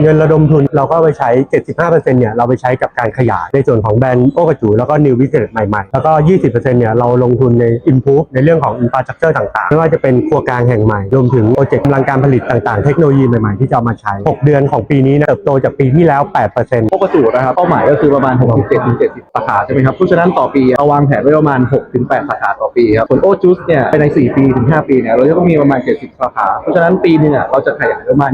เงินระดมทุนเราก็ไปใช้ 75%เนี่ยเราไปใช้กับการขยายในส่วนของแบรนด์โอกระจู แล้วก็ New Business ใหม่ๆ แล้วก็ 20%เนี่ยเราลงทุนใน Improve ในเรื่องของ Infrastructure ต่างๆ ไม่ว่าจะเป็นครัวกลางแห่งใหม่ รวมถึงโปรเจกต์กำลังการผลิตต่างๆ เทคโนโลยีใหม่ๆ ที่จะเอามาใช้ 6 เดือนของปีนี้นะเติบโตจากปีที่แล้ว 8%โอกระจูนะครับเป้าหมายก็คือประมาณ 67-70 สาขาใช่ไหมครับเพราะฉะนั้นต่อปีเราวางแผนไว้ประมาณ 6-8 สาขาต่อปีครับส่วนโอจูสเนี่ยภายใน 4 ปีถึง 5 ปีเนี่ยเราจะต้องมีประมาณ 70 สาขา เพราะฉะนั้นปีนึงอะเราจะขยายประมาณ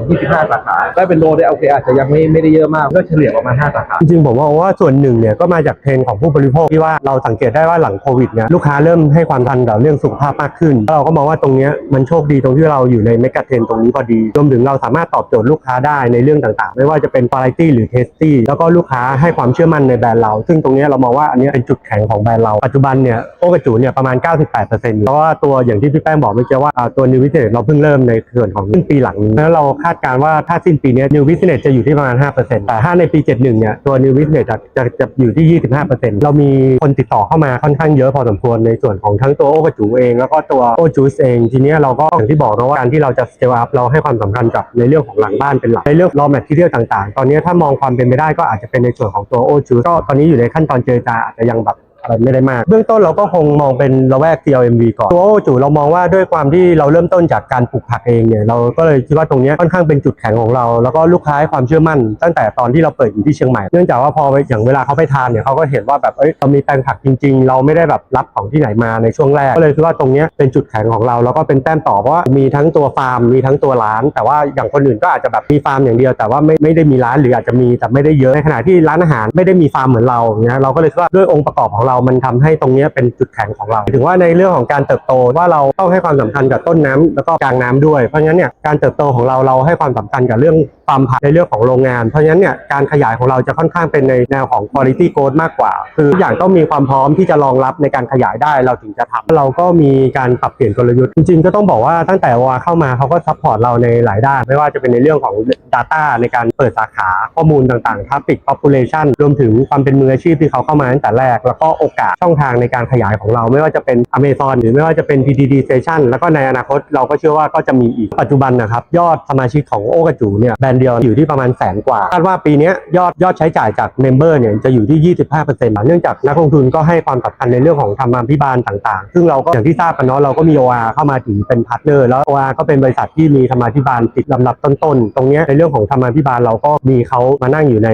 20-25 สาขาได้เป็นโลได้โอเคอาจจะยังไม่ไม่ได้เยอะมากก็เฉลี่ยประมาณ5สาขาจริงๆผมมองว่าส่วนหนึ่งเนี่ยก็มาจากเทรนด์ของผู้บริโภคที่ว่าเราสังเกตได้ว่าหลังโควิดเนี่ยลูกค้าเริ่มให้ความทันกับเรื่องสุขภาพมากขึ้นแล้วเราก็มองว่าตรงเนี้ยมันโชคดีตรงที่เราอยู่ในเมกะเทรนตรงนี้พอดีรวมถึงเราสามารถตอบโจทย์ลูกค้าได้ในเรื่องต่างๆ ไม่ว่าจะเป็นคุณภาพหรือเทสตี้แล้วก็ลูกค้าให้ความเชื่อมั่นในแบรนด์เรา ซึ่งตรงนี้เรามองว่าอันนี้เป็นจุดแข็งของแบรนด์เราปัจจุบันเนี่ยโอกระจูเนี่ยประมาณ 98%เพราะว่าตัวอย่างที่พี่แป้งบอกเมื่อกี้ว่าตัว New Business เราเพิ่งเริ่มในส่วนของครึ่งปีหลังนี้แล้วเราคาดการณ์ว่าถ้าสิ้นปีเนี้ย New Business จะอยู่ที่ประมาณ 5%แต่ถ้าในปี 71 เนี่ยตัว New Business จะจะจะอยู่ที่ 25%เรามีคนติดต่อเข้ามาค่อนข้างเยอะพอสมควรในส่วนของทั้งตัวโอกระจูเองแล้วก็ตัวโอจูสเองทีเนี้ยเราก็อย่างที่บอกนะว่าการที่เราจะ scale up เราให้ความสำคัญกับในเรื่องของหลังบ้านเป็นหลักในเรื่อง raw material ต่างๆ ตอนนี้ถ้ามองความเป็นไปได้ก็อาจจะเป็นในส่วนของตัวโอจูก็ตอนนี้อยู่ในขั้นตอนเจรจาอาจจะยังแบบ อะไรไม่ได้มาก เบื้องต้นเราก็คงมองเป็นระแวก CLMV ก่อน ตัวโอจูเรามองว่าด้วยความที่เราเริ่มต้นจากการปลูกผักเองเนี่ยเราก็เลยคิดว่าตรงนี้ค่อนข้างเป็นจุดแข็งของเรา แล้วก็ลูกค้าให้ความเชื่อมั่น ตั้งแต่ตอนที่เราเปิดอยู่ที่เชียงใหม่ เนื่องจากว่าพออย่างเวลาเขาไปทานเนี่ยเขาก็เห็นว่าแบบเอ้ยเรามีแปลงผักจริง ๆ เราไม่ได้แบบรับของที่ไหนมาในช่วงแรกก็เลยคิดว่าตรงนี้เป็นจุดแข็งของเราแล้วก็เป็นแต้มต่อเพราะว่ามีทั้งตัวฟาร์มมีทั้งตัวร้าน แต่ว่าอย่างคนอื่นก็อาจจะแบบมีฟาร์มอย่างเดียวแต่ว่าไม่ไม่ได้มีร้านหรืออาจจะมีแต่ไม่ได้เยอะในขณะที่ร้านอาหารไม่ได้มีฟาร์มเหมือนเราเงี้ยเราก็เลยคิดว่าด้วยองค์ประกอบของเรามันทำให้ตรงนี้เป็นจุดแข็งของเรา ถึงว่าในเรื่องของการเติบโตว่าเราต้องให้ความสำคัญกับต้นน้ำแล้วก็กลางน้ำด้วยเพราะงั้นเนี่ยการเติบโตของเราเราให้ความสำคัญกับเรื่อง ฟามผักในเรื่องของโรงงาน เพราะงั้นเนี่ยการขยายของเราจะค่อนข้างเป็นในแนวของ quality growth มากกว่า คือทุกอย่างต้องมีความพร้อมที่จะรองรับในการขยายได้เราถึงจะทำเราก็มีการปรับเปลี่ยนกลยุทธ์จริงๆก็ต้องบอกว่าตั้งแต่วาเข้ามาเขาก็ซัพพอร์ตเราในหลายด้าน ไม่ว่าจะเป็นในเรื่องของ Data ในการเปิดสาขาข้อมูลต่างๆ Traffic Population รวมถึงความเป็นมืออาชีพที่เขาเข้ามาตั้งแต่แรก แล้วก็โอกาสช่องทางในการขยายของเรา ไม่ว่าจะเป็น Amazon หรือไม่ว่าจะเป็น PTT Station แล้วก็ในอนาคตเราก็เชื่อว่าก็จะมีอีกปัจจุบันนะครับยอดสมาชิกของโอกระจูเนี่ยแบรนด์เดียวอยู่ที่ประมาณแสนกว่าคาดว่าปีนี้ยอดยอดใช้จ่ายจากเมมเบอร์เนี่ยจะอยู่ที่ 25%เนื่องจากนักลงทุนก็ให้ความสำคัญในเรื่องของธรรมาภิบาลต่างๆ ซึ่งเราก็อย่างที่ทราบกันเนาะเราก็มี OR เข้ามาถึงเป็นพาร์ทเนอร์แล้ว OR ก็เป็นบริษัทที่มีธรรมาภิบาลติดลำดับต้นๆ ตรงเนี้ยในเรื่องของธรรมาภิบาลเราก็มีเขามานั่งอยู่ใน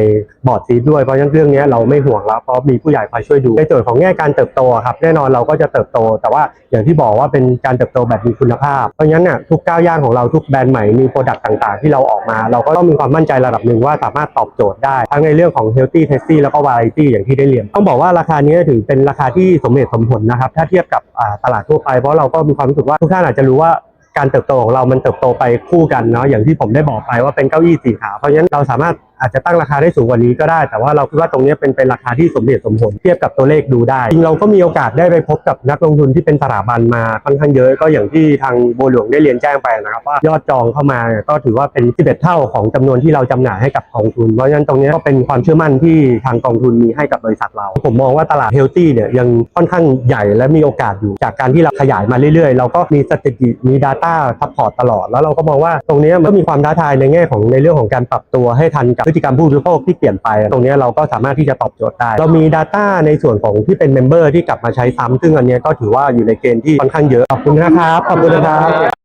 บอร์ดซีดด้วยเพราะฉะนั้นเรื่องเนี้ยเราไม่ห่วงแล้วเพราะมีผู้ใหญ่คอยช่วยดูในส่วนของแง่การเติบโตครับแน่นอนเราก็จะเติบโต แต่ว่าอย่างที่บอกว่าเป็นการเติบโตแบบมีคุณภาพเพราะฉะนั้นเนี่ยทุกก้าวย่างของเราทุกแบรนด์ใหม่มีโปรดักต์ต่างๆ ที่เราออกมาเราก็ต้องมีความมั่นใจระดับหนึ่งว่าสามารถตอบโจทย์ได้ ทั้งในเรื่องของ healthy tasty แล้วก็ variety อย่างที่ได้เรียน ต้องบอกว่าราคานี้ถือเป็นราคาที่สมเหตุสมผลนะครับ ถ้าเทียบกับตลาดทั่วไปเพราะเราก็มีความรู้สึกว่าทุกท่านอาจจะรู้ว่าการเติบโตของเรามันเติบโตไปคู่กันเนาะอย่างที่ผมได้บอกไปว่าเป็นเก้าอี้สีขาวเพราะฉะนั้นเราสามารถ อาจจะตั้งราคาได้สูงกว่านี้ก็ได้ แต่ว่าเราคิดว่าตรงนี้เป็นเป็นราคาที่สมเหตุสมผลเทียบกับตัวเลขดูได้จริงเราก็มีโอกาสได้ไปพบกับนักลงทุนที่เป็นสถาบันมาค่อนข้างเยอะก็อย่างที่ทางบัวหลวงได้เรียนแจ้งไปนะครับว่ายอดจองเข้ามาก็ถือว่าเป็น 11 เท่าของจำนวนที่เราจำหน่ายให้กับกองทุนเพราะฉะนั้นตรงนี้ก็เป็นความเชื่อมั่นที่ทางกองทุนมีให้กับบริษัทเรา ผมมองว่าตลาดเฮลตี้เนี่ยยังค่อนข้างใหญ่และมีโอกาสอยู่จากการที่เราขยายมาเรื่อยๆ เราก็มีสถิติมี Data ซัพพอร์ตตลอด แล้วเราก็มองว่าตรงนี้มันก็มีความท้าทายในแง่ของในเรื่องของการปรับตัวให้ทันกับพฤติกรรมผู้บริโภคที่เปลี่ยนไป ตรงนี้เราก็สามารถที่จะตอบโจทย์ได้ เรามี Data ในส่วนของที่เป็นเมมเบอร์ที่กลับมาใช้ซ้ำซึ่งอันนี้ก็ถือว่าอยู่ในเกณฑ์ที่ค่อนข้างเยอะขอบคุณนะครับขอบคุณนะครับ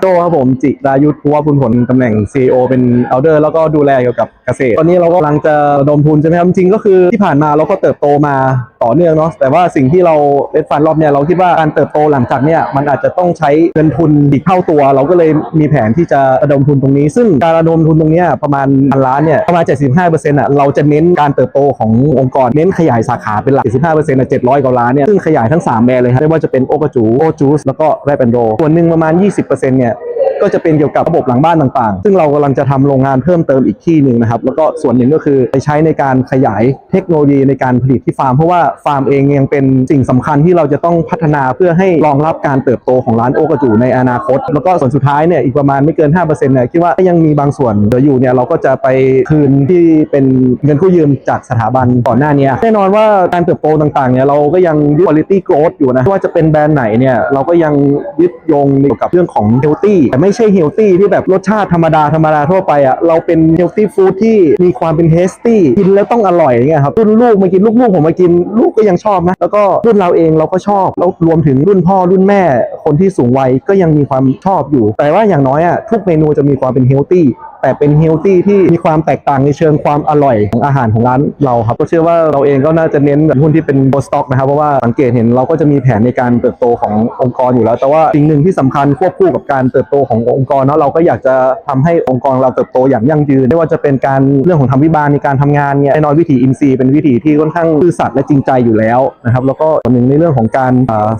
โจครับผมจิรายุทธภูวบุญผลตำแหน่ง CEO เป็นเอาเดอร์แล้วก็ดูแลเกี่ยวกับเกษตร ตอนนี้เราก็กำลังจะดมทุนใช่ไหมครับจริงก็คือที่ผ่านมาเราก็เติบโตมาต่อเนื่องเนาะแต่ว่าสิ่งที่เราเลดฟันรอบเนี่ยเราคิดว่าการเติบโตหลังจากเนี่ยมันอาจจะต้องใช้เงินทุนอีกเท่าตัว เราก็เลยมีแผนที่จะระดมทุนตรงนี้ ซึ่งการระดมทุนตรงนี้ประมาณพันล้านเนี่ยประมาณ 75%อะเราจะเน้นการเติบโตขององค์กรเน้นขยายสาขาเป็นหลัก 75%อะ700กว่าล้านเนี่ยซึ่งขยายทั้งสามแบรนด์เลยครับไม่ว่าจะเป็นโอกจูโอจูสแล้วก็แรปแอนโรส่วนหนึ่งประมาณ 20%เนี่ย ก็จะเป็นเกี่ยวกับระบบหลังบ้านต่างๆ ซึ่งเรากำลังจะทำโรงงานเพิ่มเติมอีกที่หนึ่งนะครับ แล้วก็ส่วนหนึ่งก็คือไปใช้ในการขยายเทคโนโลยีในการผลิตที่ฟาร์ม เพราะว่าฟาร์มเองยังเป็นสิ่งสำคัญที่เราจะต้องพัฒนาเพื่อให้รองรับการเติบโตของร้านโอกระจูในอนาคต แล้วก็ส่วนสุดท้ายเนี่ยอีกประมาณไม่เกิน 5%เนี่ยคิดว่ายังมีบางส่วนเหลืออยู่เนี่ยเราก็จะไปคืนที่เป็นเงินกู้ยืมจากสถาบันก่อนหน้านี้แน่นอนว่าการเติบโตต่างๆเนี่ยเราก็ยังยึด quality growth อยู่นะว่าจะเป็นแบรนด์ไหนเนี่ยเราก็ยังยึดโยงเกี่ยวกับเรื่องของ healthy แต่ไไม่ใช่เฮลตี้ที่แบบรสชาติธรรมดาธรรมดาทั่วไปอะเราเป็นเฮลตี้ฟู้ดที่มีความเป็นเฮสตี้กินแล้วต้องอร่อยอย่างเงี้ยครับรุ่นลูกมากินลูกๆผมมากินลูกก็ยังชอบนะแล้วก็รุ่นเราเองเราก็ชอบแล้วรวมถึงรุ่นพ่อรุ่นแม่ คนที่สูงวัยก็ยังมีความชอบอยู่ แต่ว่าอย่างน้อยอะทุกเมนูจะมีความเป็นเฮลตี้แต่เป็นเฮลตี้ที่มีความแตกต่างในเชิงความอร่อยของอาหารของร้านเราครับก็เชื่อว่าเราเองก็น่าจะเน้นหุ้นที่เป็นโบสต็อกนะครับเพราะว่าสังเกตเห็นเราก็จะมีแผนในการเติบโตขององค์กรอยู่แล้ว แต่ว่าสิ่งหนึ่งที่สำคัญควบคู่กับการเติบโตขององค์กรเนาะเราก็อยากจะทำให้องค์กรเราเติบโตอย่างยั่งยืนไม่ว่าจะเป็นการเรื่องของทำวิบาลในการทำงานเนี่ยแน่นอนวิถีอินซีย์เป็นวิถีที่ค่อนข้างซื่อสัตย์และจริงใจอยู่แล้วนะครับแล้วก็ส่วนหนึ่งในเรื่องของการ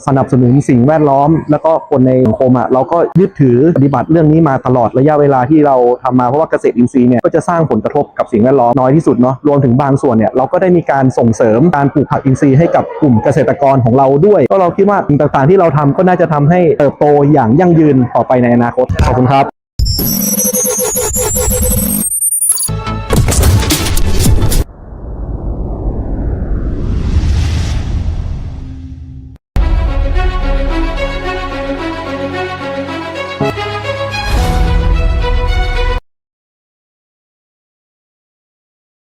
สนับสนุนสิ่งแวดล้อม แล้วก็คนในสังคมอะเราก็ยึดถือปฏิบัติเรื่องนี้มาตลอดระยะเวลาที่เราทำมาเพราะว่าเกษตรอินทรีย์เนี่ยก็จะสร้างผลกระทบกับสิ่งแวดล้อมน้อยที่สุดเนาะรวมถึงบางส่วนเนี่ยเราก็ได้มีการส่งเสริมการปลูกผักอินทรีย์ให้กับกลุ่มเกษตรกรของเราด้วย ก็เราคิดว่าสิ่งต่างๆที่เราทำก็น่าจะทำให้เติบโตอย่างยั่งยืนต่อไปในอนาคตขอบคุณครับ